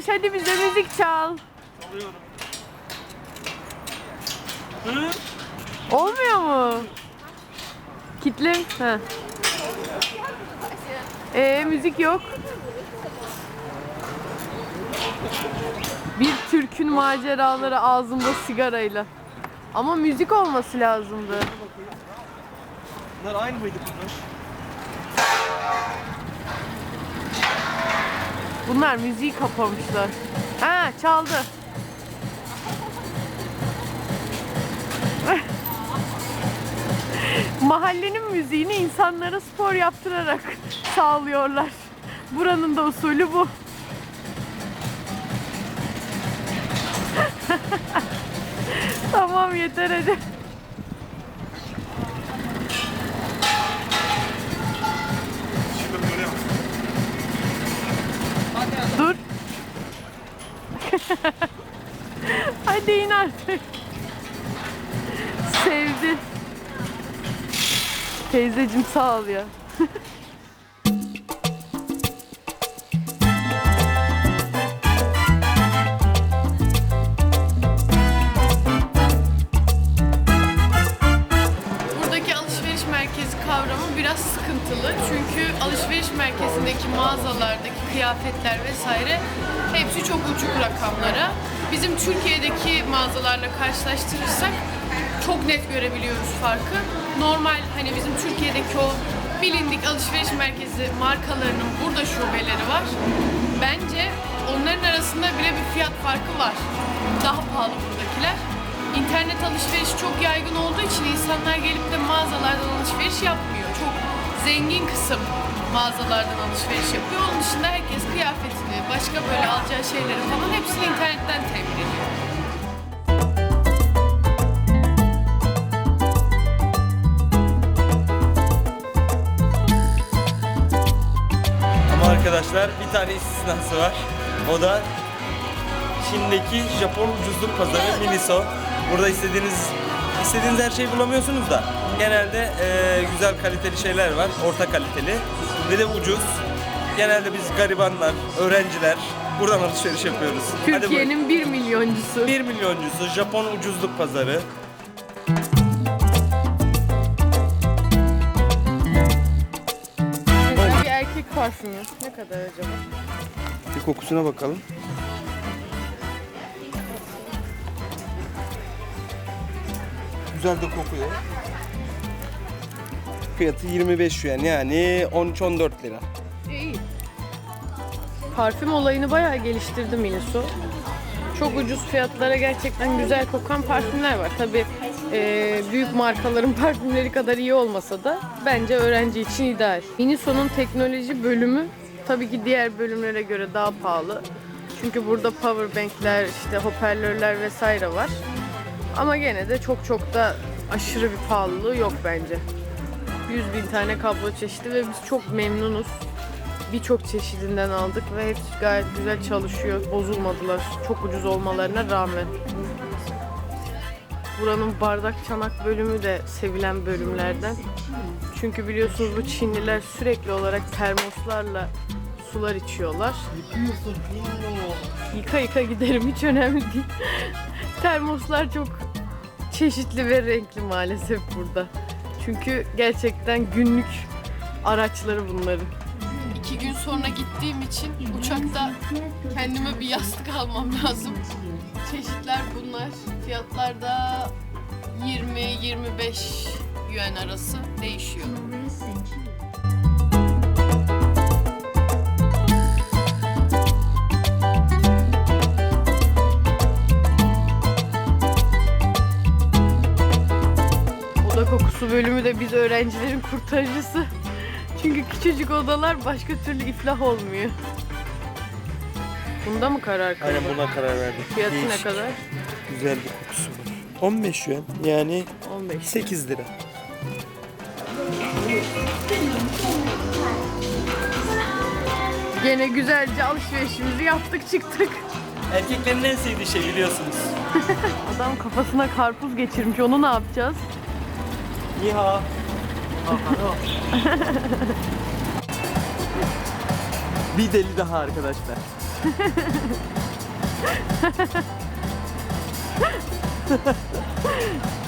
Aliş hadi bize müzik çal. Alıyorum. Olmuyor mu? Kitle. Ha. Ee müzik yok. Bir Türk'ün maceraları ağzında sigarayla. Ama müzik olması lazımdı. Bunlar aynı mıydı bunlar? Bunlar müziği kapamışlar. Ha çaldı. Mahallenin müziğini insanlara spor yaptırarak sağlıyorlar. Buranın da usulü bu. tamam yeter hadi. Hadi in artık. Sevdi. Teyzecim sağ ol ya. Buradaki alışveriş merkezi kavramı biraz sıkıntılı. Çünkü alışveriş merkezindeki mağazalardaki kıyafetler vesaire hepsi çok uçuk rakamlara. Bizim Türkiye'deki mağazalarla karşılaştırırsak çok net görebiliyoruz farkı. Normal hani bizim Türkiye'deki o bilindik alışveriş merkezi markalarının burada şubeleri var. Bence onların arasında bile bir fiyat farkı var. Daha pahalı buradakiler. İnternet alışverişi çok yaygın olduğu için insanlar gelip de mağazalardan alışveriş yapmıyor. Çok zengin kısım mağazalardan alışveriş yapıyor. Onun dışında herkes kıyafetini, başka böyle alacağı şeyleri falan hepsini internetten temin ediyor. Ama arkadaşlar bir tane istisnası var. O da Çin'deki Japon ucuzluk pazarı Miniso. Burada istediğiniz istediğiniz her şeyi bulamıyorsunuz da genelde e, güzel kaliteli şeyler var. Orta kaliteli ve de ucuz. Genelde biz garibanlar, öğrenciler buradan alışveriş yapıyoruz. Hadi. Türkiye'nin 1 milyoncusu. 1 milyoncusu Japon ucuzluk pazarı. Bir erkek parfümü. Ne kadar acaba? Bir kokusuna bakalım. Güzel de kokuyor. Fiyatı 25 yuan yani 13-14 lira. İyi. Parfüm olayını bayağı geliştirdi Miniso. Çok ucuz fiyatlara gerçekten güzel kokan parfümler var. Tabi büyük markaların parfümleri kadar iyi olmasa da bence öğrenci için ideal. Miniso'nun teknoloji bölümü tabii ki diğer bölümlere göre daha pahalı. Çünkü burada powerbankler, işte hoparlörler vesaire var. Ama gene de çok çok da aşırı bir pahalılığı yok bence. 100 bin tane kablo çeşidi ve biz çok memnunuz. Birçok çeşidinden aldık ve hepsi gayet güzel çalışıyor. Bozulmadılar. Çok ucuz olmalarına rağmen. Buranın bardak çanak bölümü de sevilen bölümlerden. Çünkü biliyorsunuz bu Çinliler sürekli olarak termoslarla sular içiyorlar. Yıka yıka giderim hiç önemli değil. Termoslar çok çeşitli ve renkli maalesef burada. Çünkü gerçekten günlük araçları bunların. İki gün sonra gittiğim için uçakta kendime bir yastık almam lazım. Çeşitler bunlar. Fiyatlar da 20-25 yuan arası değişiyor. Bölümü de biz öğrencilerin kurtarıcısı. Çünkü küçücük odalar başka türlü iflah olmuyor. Bunda mı karar kıldın? Aynen buna karar verdim. Fiyatı ne Değişik, kadar? Güzel bir kokusu var. 15 yuan yani 15. 8 lira. Gene güzelce alışverişimizi yaptık çıktık. Erkeklerin en sevdiği şey biliyorsunuz. Adam kafasına karpuz geçirmiş onu ne yapacağız? Niha. bir deli daha arkadaşlar.